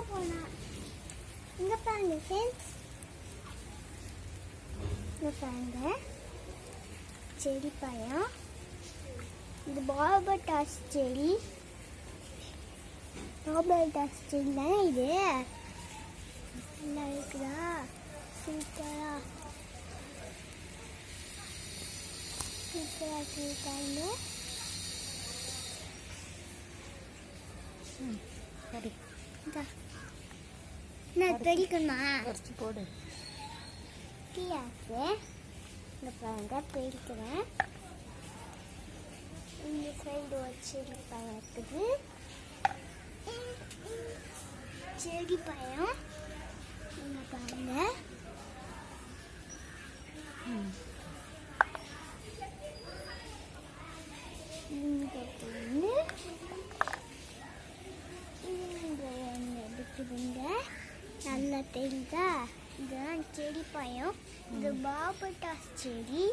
இங்க பாருங்க ஃப்ரெண்ட்ஸ் இங்க பாருங்க செடி பழம் இது பாபட்டாஸ் செடி பாபட்டாஸ் செடி தானே இது நல்லா இருக்குதா சூப்பரா சூப்பரா இருக்கு பாருங்க சரி இந்தா. நான் தெரிக்கணுமா பறிச்சு போடு. டீயாச்சு இந்த பாருங்க பிரிக்கிறேன். இந்த சைடு பழம் இருக்குது. செடி பழம். இங்க பாருங்க இங்க இருக்குதுங்க நல்லா தெரியுதா இதுதான் செடி பழம் இது பாபட்டாஸ் செடி.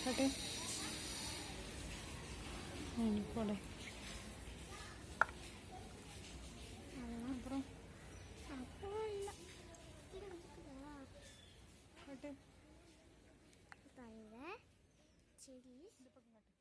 போடு ம் போடு. series.